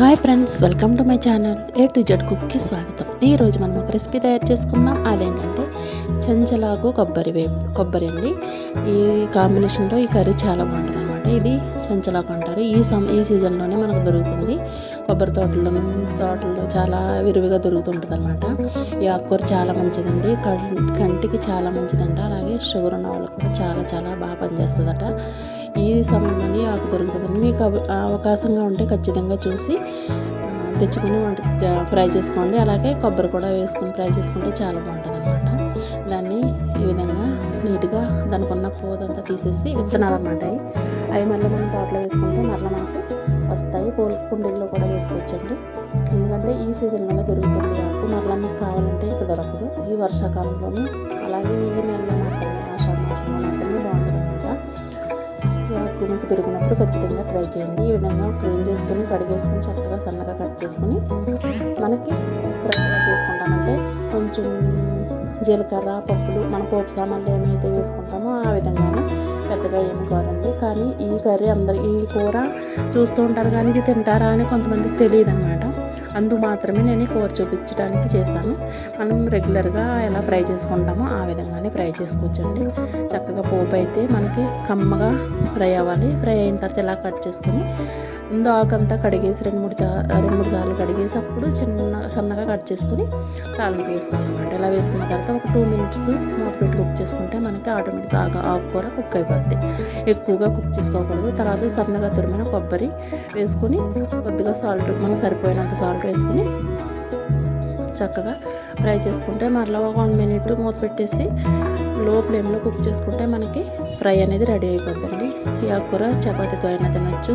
Hi friends welcome to my channel. A to Z కుక్కి స్వాగతం. ఈరోజు మనం ఒక రెసిపీ తయారు చేసుకుందాం. అదేంటంటే చెంచలాకు కొబ్బరి వేపు కొబ్బరి అండి ఈ కాంబినేషన్లో ఈ కర్రీ చాలా బాగుంటుంది ఇది చెంచలాకు అంటారు. ఈ సమ ఈ సీజన్లోనే మనకు దొరుకుతుంది. కొబ్బరి తోటల్లో తోటల్లో చాలా విరివిగా దొరుకుతుంటుంది అనమాట ఈ ఆకుకూర చాలా మంచిదండి. కంటికి చాలా మంచిదంట. అలాగే షుగర్ ఉన్న వాళ్ళకి కూడా చాలా చాలా బాగా పనిచేస్తుందట. ఈ సమయంలోనే ఆకు దొరుకుతుందండి. మీకు అవ- అవకాశంగా ఉంటే ఖచ్చితంగా చూసి తెచ్చుకుని తెచ్చుకొని వంట ఫ్రై చేసుకోండి. అలాగే కొబ్బరి కూడా వేసుకొని ఫ్రై చేసుకుంటే చాలా బాగుంటుంది అనమాట దాన్ని ఈ విధంగా నీట్గా దానికి ఉన్న పోదంతా తీసేసి విత్తనాలు అనమాట అవి. అవి మళ్ళీ మనం తోటలో వేసుకుంటే మరలా మనకి వస్తాయి. పూల కుండీల్లో కూడా వేసుకోవచ్చండి. ఎందుకంటే ఈ సీజన్లోనే దొరుకుతుంది ఆకు మరలా మీకు కావాలంటే ఇక దొరకదు. ఈ వర్షాకాలంలోనూ అలాగే ఈ నెలలో మాత్రమే ఆషాఢ మాసంలో మాత్రమే బాగుంటుంది అనమాట ఈ ఆకు మీకు దొరికినప్పుడు ఖచ్చితంగా ట్రై చేయండి. ఈ విధంగా క్లీన్ చేసుకొని కడిగేసుకొని చక్కగా సన్నగా కట్ చేసుకొని మనకి ఫ్రై ఎలా చేసుకుంటామంటే కొంచెం జీలకర్ర పప్పులు మన పోపు సామాన్లు ఏమైతే వేసుకుంటామో ఆ విధంగానే పెద్దగా ఏమి కాదండి. కానీ ఈ కర్రీ అందరు ఈ కూర చూస్తూ ఉంటారు కానీ ఇది తింటారా అని కొంతమందికి తెలియదు అనమాట అందు మాత్రమే నేను కూర చూపించడానికి చేశాను. మనం రెగ్యులర్గా ఎలా ఫ్రై చేసుకుంటామో ఆ విధంగానే ఫ్రై చేసుకోవచ్చండి. చక్కగా పోపు అయితే మనకి కమ్మగా ఫ్రై అవ్వాలి. ఫ్రై అయిన తర్వాత ఇలా కట్ చేసుకొని ముందు ఆకంతా కడిగేసి రెండు మూడు చా రెండు మూడు సార్లు కడిగేసి అప్పుడు చిన్న సన్నగా కట్ చేసుకుని తాలింపు వేసుకోవాలన్నమాట ఇలా వేసుకున్న తర్వాత ఒక టూ మినిట్స్ మూత పెట్టి కుక్ చేసుకుంటే మనకి ఆటోమేటిక్గా ఆకు ఆకుకూర కుక్ అయిపోద్ది. ఎక్కువగా కుక్ చేసుకోకూడదు. తర్వాత సన్నగా తురిమిన కొబ్బరి వేసుకొని కొద్దిగా సాల్ట్ మనకు సరిపోయినంత సాల్ట్ వేసుకొని చక్కగా ఫ్రై చేసుకుంటే మరలా ఒక వన్ మినిట్ మూత పెట్టేసి లో ఫ్లేమ్లో కుక్ చేసుకుంటే మనకి ఫ్రై అనేది రెడీ అయిపోతుంది ఈ ఆకుకూర చపాతీతో అయినా తినచ్చు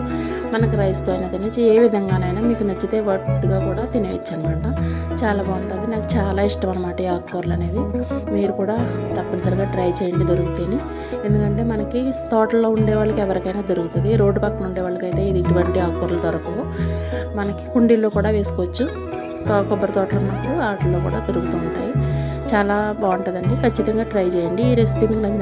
మనకి రైస్తో అయినా తినొచ్చు ఏ విధంగానైనా మీకు నచ్చితే వట్టుగా కూడా తినేయచ్చు అనమాట చాలా బాగుంటుంది. నాకు చాలా ఇష్టం అనమాట ఈ ఆకుకూరలు అనేవి. మీరు కూడా తప్పనిసరిగా ట్రై చేయండి దొరుకుతాయి ఎందుకంటే మనకి తోటల్లో ఉండే వాళ్ళకి ఎవరికైనా దొరుకుతుంది. రోడ్డు పక్కన ఉండే వాళ్ళకైతే ఇది ఇటువంటి ఆకుకూరలు దొరకవు. మనకి కుండీల్లో కూడా వేసుకోవచ్చు. కొబ్బరి తోటలు ఉన్నప్పుడు వాటిల్లో కూడా దొరుకుతూ ఉంటాయి. చాలా బాగుంటుందండి. ఖచ్చితంగా ట్రై చేయండి. ఈ రెసిపీ మీకు నచ్చిన